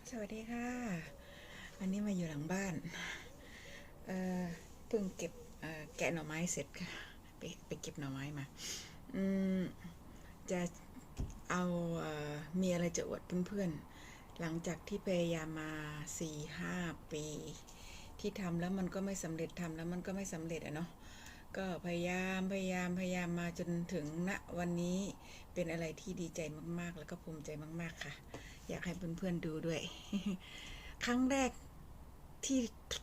สวัสดีค่ะ อันนี้มาอยู่หลังบ้าน เอ่อเพิ่งเก็บแกะหน่อไม้เสร็จค่ะ ไปไปเก็บหน่อไม้มา อืม จะเอาเอ่อมีอะไรจะอวดเพื่อนๆ หลังจากที่พยายามมาสี่ห้าปี ที่ทำแล้วมันก็ไม่สำเร็จทำแล้วมันก็ไม่สำเร็จอะเนาะก็พยายามพยายามพยายามมาจนถึงณวันนี้เป็นอะไรที่ดีใจมากๆ แล้วก็ภูมิใจมาก ๆ ค่ะ อยากให้เพื่อนๆดูด้วย ครั้งแรกที่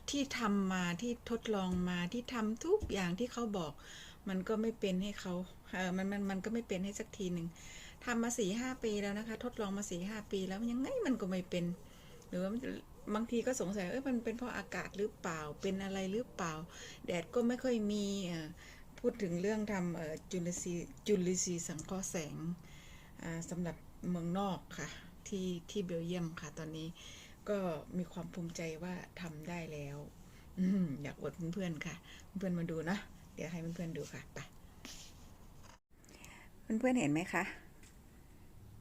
ที่ทำมาที่ทดลองมาที่ทำทุกอย่างที่เขาบอก มันก็ไม่เป็นให้เขาเออมันมันมันก็ไม่เป็นให้สักทีหนึ่งทำมาสี่ห้าปีแล้วนะคะ ทดลองมาสี่ห้าปีแล้วยังไงมันก็ไม่เป็น หรือว่าบางทีก็สงสัยเอ้ยมันเป็นเพราะอากาศหรือเปล่าเป็นอะไรหรือเปล่า แดดก็ไม่ค่อยมีพูดถึงเรื่องทำจุลทรีย์จุลทรีย์สังเคราะห์แสงสำหรับเมืองนอกค่ะ ที่ที่เบลเยียมค่ะ ตอนนี้ก็มีความภูมิใจว่าทำได้แล้วอยากอวดเพื่อนๆค่ะ เพื่อนๆมาดูนะเดี๋ยวให้เพื่อนๆดูค่ะไปเพื่อนๆเห็นไหมคะ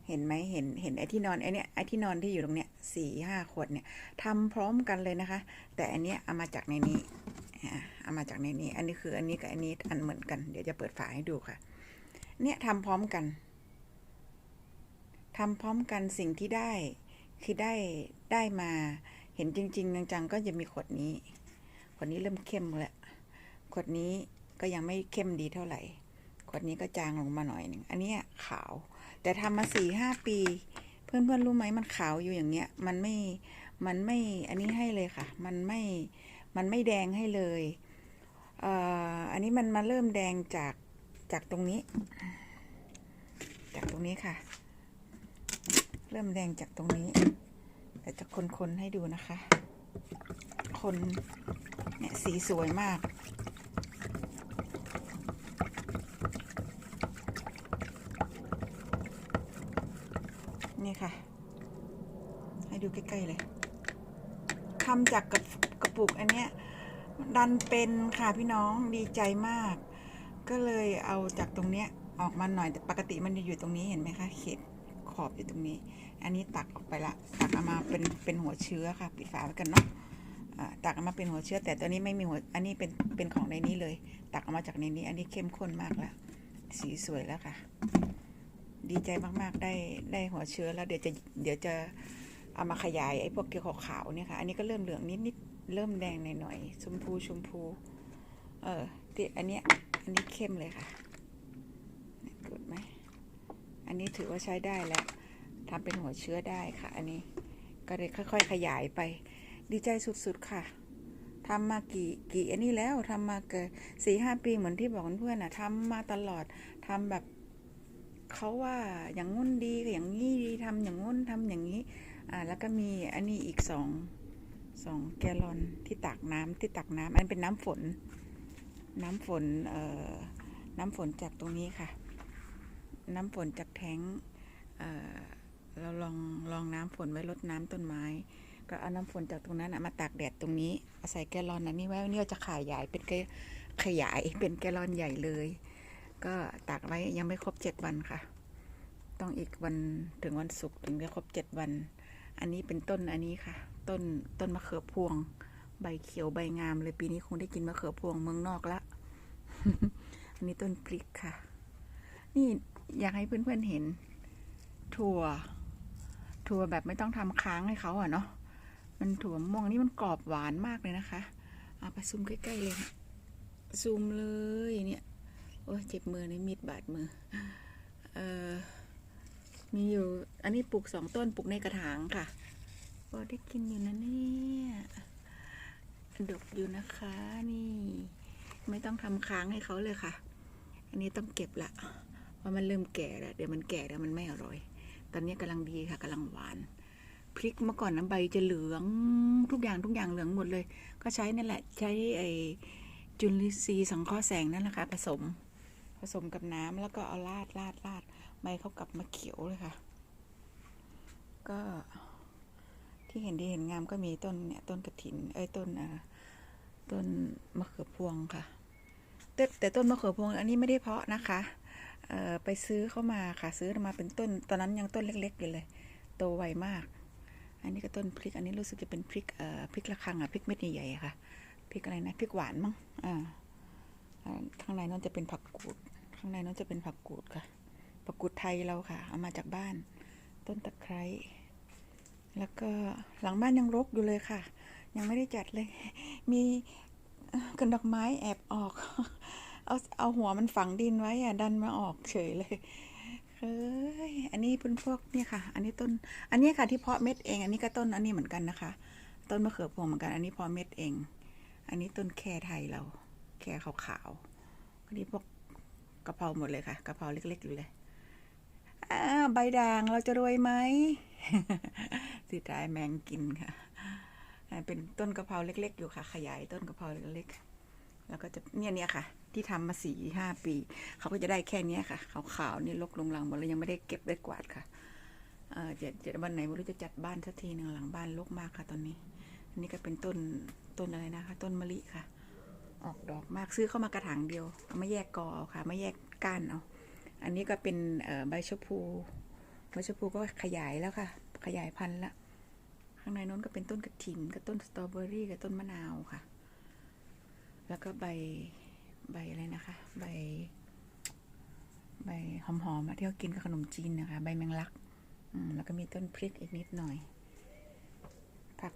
เห็นไหมเห็นเห็นไอ้ที่นอนไอ้นี้ยไอ้ที่นอนที่อยู่ตรงเนี้ยสี่ห้าขวดเนี่ยทำพร้อมกันเลยนะคะ แต่อันเนี้ยเอามาจากในนี้อ่าเอามาจากในนี้ อันนี้คืออันนี้กับอันนี้อันเหมือนกัน เดี๋ยวจะเปิดฝาให้ดูค่ะ เนี่ยทำพร้อมกัน ทำพร้อมกันสิ่งที่ได้ คือได้ได้มาเห็นจริง ๆ จังๆก็จะมีขวดนี้ ขวดนี้เริ่มเข้มแล้วขวดนี้ก็ยังไม่เข้มดีเท่าไหร่ ขวดนี้ก็จางลงมาหน่อยหนึ่งอันนี้ขาว แต่ทำมาสี่ห้าปี เพื่อนๆรู้ไหมมันขาวอยู่อย่างเงี้ย มันไม่ มันไม่ อันนี้ให้เลยค่ะ มันไม่ มันไม่แดงให้เลยเอ่ออันนี้มันมาเริ่มแดงจาก จากตรงนี้ จากตรงนี้ค่ะ เริ่มแดงจากตรงนี้แต่จะคนๆให้ดูนะคะ คนเนี่ยสีสวยมากนี่ค่ะ ให้ดูใกล้ๆเลยทำจากกระกระปุกอันเนี้ยดันเป็นค่ะพี่น้องดีใจมาก ก็เลยเอาจากตรงเนี้ยออกมาหน่อยแต่ปกติมันจะอยู่ตรงนี้เห็นไหมคะเขตข อบอยู่ตรงนี้ อันนี้ตักออกไปละ ตักเอามาเป็นเป็นหัวเชื้อค่ะ ปิดฝาไว้กันเนาะอ่าตักเอามาเป็นหัวเชื้อ แต่ตัวนี้ไม่มีหัว อันนี้เป็นเป็นของในนี้เลย ตักเอามาจากในนี้ อันนี้เข้มข้นมากแล้ว สีสวยแล้วค่ะ ดีใจมากๆ ได้ได้หัวเชื้อแล้วเดี๋ยวจะเดี๋ยวจะเอามาขยายไอ้พวกเกลียวขาวๆเนี่ยค่ะ อันนี้ก็เริ่มเหลืองนิดๆ เริ่มแดงหน่อยๆ ชมพูชมพู เออที่อันเนี้ย อันนี้เข้มเลยค่ะเนี่ยเกิดไหมอั นี้ถือว่าใช้ได้แล้วทำเป็นหัวเชื้อได้ค่ะ อันนี้ก็เลยค่อย ๆ ขยายไป ดีใจสุดๆค่ะทำมากี่กี่อันนี้แล้วทำมาเกิดสี่ห้าปีเหมือนที่บอกเพื่อนๆอะทำมาตลอดทำแบบเขาว่าอย่างงุ้นดีก็อย่างนี้ดีทำอย่างงุ้นทำอย่างนี้อ่าแล้วก็มีอันนี้อีกสองสองแกลลอนที่ตักน้ำที่ตักน้ำอันเป็นน้ำฝน น้ำฝนเอ่อน้ำฝนจากตรงนี้ค่ะ น้ำฝนจากแท้งเเราลองลองน้ำฝนไว้รดน้ำต้นไม้ ก็เอาน้ำฝนจากตรงนั้นมาตากแดดตรงนี้อาใส่แกลลอนอันนี้ไว้เนี่ยจะขยายเป็นแกขยายเป็นแกลลอนใหญ่เลย ก็ตากไว้ยังไม่ครบเจ็ดวันค่ะ ต้องอีกวันถึงวันศุกร์ถึงจะครบเจ็ดวัน อันนี้เป็นต้นอันนี้ค่ะ ต้นต้นมะเขือพวง ใบเขียวใบงามเลยปีนี้คงได้กินมะเขือพวงเมืองนอกละอันนี้ต้นพริกค่ะ นี่ อยากให้เพื่อนๆเห็น ถั่ว ถั่วแบบไม่ต้องทำค้างให้เขาอะเนาะมันถั่วม่วงนี่มันกรอบหวานมากเลยนะคะเอาไปซูมใกล้ๆเลยค่ะซูมเลยเนี่ยโอ้ยเจ็บมือในมีดบาดมือเอ่อมีอยู่ อันนี้ปลูกสองต้นปลูกในกระถางค่ะพอได้กินอยู่นะเนี่ยดกอยู่นะคะนี่ ไม่ต้องทำค้างให้เขาเลยค่ะ อันนี้ต้องเก็บละ ราะมันเริ่มแก่แล้วเดี๋ยวมันแก่แล้วมันไม่อร่อย ตอนนี้กำลังดีค่ะกำลังหวาน พริกเมื่อก่อนน้ำใบจะเหลืองทุกอย่างทุกอย่างเหลืองหมดเลย ก็ใช้นั่แหละใช้ไอจุลินทรีย์สังเคราะห์แสงนั่นแหละค่ะผสม ผสมกับน้ำแล้วก็เอาราดราดราดใบเขากลับมาเขียวเลยค่ะ ก็ที่เห็นดีเห็นงามก็มีต้นเนี่ยต้นกระถินเอ้ยต้นอ่าต้นมะเขือพวงค่ะแต่แต่ต้นมะเขือพวงอันนี้ไม่ได้เพาะนะคะ ไปซื้อเข้ามาค่ะซื้อมาเป็นต้น ตอนนั้นยังต้นเล็ก ๆ อยู่เลย โตไวมาก อันนี้ก็ต้นพริก อันนี้รู้สึกจะเป็นพริกเอ่อพริกระคังอะพริกเม็ดใหญ่ๆค่ะพริกอะไรนะพริกหวานมั้งอ่าข้างในนั่นจะเป็นผักกูด ข้างในนั่นจะเป็นผักกูดค่ะ ผักกูดไทยเราค่ะ เอามาจากบ้าน ต้นตะไคร้ แล้วก็หลังบ้านยังรกอยู่เลยค่ะ ยังไม่ได้จัดเลย มีเกันดอกไม้แอบออก เอาเอาหัวมันฝังดินไว้อะดันมาออกเฉยเลยเฮ้ยอันนี้เป็นพวกเนี่ยค่ะ อันนี้ต้น อันนี้ค่ะที่เพาะเม็ดเอง อันนี้ก็ต้นอันนี้เหมือนกันนะคะ ต้นมะเขือพวงเหมือนกัน อันนี้เพาะเม็ดเอง อันนี้ต้นแคไทยเรา แคขาวๆอันนี้พวกกะเพราหมดเลยค่ะกะเพราเล็กๆอยู่เลยอ่าใบด่างเราจะรวยไหมสิตายแมงกินค่ะ เป็นต้นกะเพราเล็ก ๆ อยู่ค่ะ ขยายต้นกะเพราเล็กๆ แล้วก็จะเนี่ยเนี่ยค่ะ ที่ทำมาสี่ห้าปี เขาก็จะได้แค่เนี้ยค่ะขาวๆนี่ลกลงหลังหมดเลยยังไม่ได้เก็บได้กวาดค่ะเออจะจะวันไหนไม่รู้จะจัดบ้านสักทีหนึ่งหลังบ้านรกมากค่ะตอนนี้ อันนี้ก็เป็นต้นต้นอะไรนะคะ ต้นมะลิค่ะ ออกดอกมากซื้อเข้ามากระถางเดียวเอามาแยกกอเอาค่ะ มาแยกก้านเอาอันนี้ก็เป็นใบชะพูใบชะพูก็ขยายแล้วค่ะ ขยายพันธุ์ละข้างในน้นก็เป็นต้นกระถินกับต้นสตรอเบอรี่กับต้นมะนาวค่ะ แล้วก็ใบใบอะไรนะคะ ใบ ใบหอมๆอะที่เขากินกับขนมจีนนะคะ ใบแมงลักแล้วก็มีต้นพริกอีกนิดหน่อย ผัก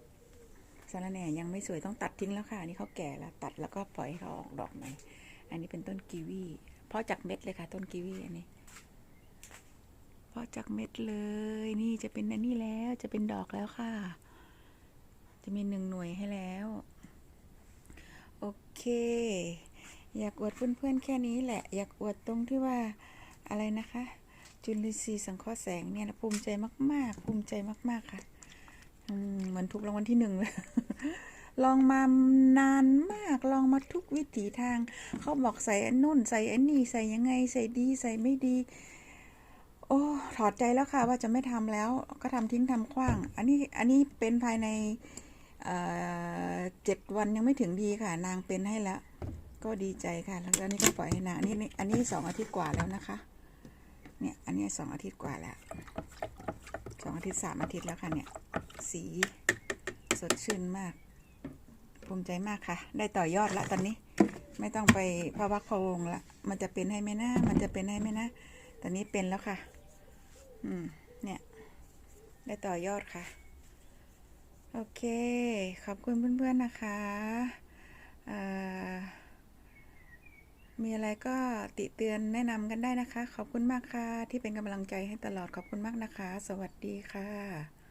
สะระแหน่ยังไม่สวยต้องตัดทิ้งแล้วค่ะ อันนี่เขาแก่แล้วตัดแล้วก็ปล่อยให้เขาออกดอกใหม่ อันนี้เป็นต้นกีวีเพาะจากเม็ดเลยค่ะ ต้นกีวีอันนี้เพาะจากเม็ดเลย นี่จะเป็นอันนี้แล้วจะเป็นดอกแล้วค่ะ จะมีหนึ่งหน่วยให้แล้ว โอเค อยากอวดเพื่อนๆแค่นี้แหละ อยากอวดตรงที่ว่าอะไรนะคะ จุลินทรีย์สังเคราะห์แสงเนี่ยนะภูมิใจมาก ๆ ภูมิใจมาก ๆ ค่ะเหมือนถูกรางวัลที่หนึ่งเลย ลองมานานมาก ลองมาทุกวิถีทาง เขาบอกใส่อันนู่น ใส่อันนี้ ใส่ยังไง ใส่ดี ใส่ไม่ดี โอ้ ถอดใจแล้วค่ะ ว่าจะไม่ทำแล้ว ก็ทำทิ้งทำขว้าง อันนี้ อันนี้เป็นภายใน เจ็ดวันยังไม่ถึงดีค่ะ นางเป็นให้แล้ว ก็ดีใจค่ะ แล้วก็นี่ก็ปล่อยให้นางอันนี้นี่อันนี้สองอาทิตย์กว่าแล้วนะคะ เนี่ยอันนี้สองอาทิตย์กว่าแล้วสองอาทิตย์สามอาทิตย์แล้วค่ะเนี่ย สีสดชื่นมาก ภูมิใจมากค่ะ ได้ต่อยอดละตอนนี้ไม่ต้องไปพะวักพะวงละมันจะเป็นให้ไหมนะมันจะเป็นให้ไหมนะตอนนี้เป็นแล้วค่ะ อืม เนี่ย ได้ต่อยอดค่ะ โอเค ขอบคุณเพื่อนๆนะคะมีอะไรก็ติเตือนแนะนำกันได้นะคะ ขอบคุณมากค่ะ ที่เป็นกำลังใจให้ตลอดขอบคุณมากนะคะ สวัสดีค่ะ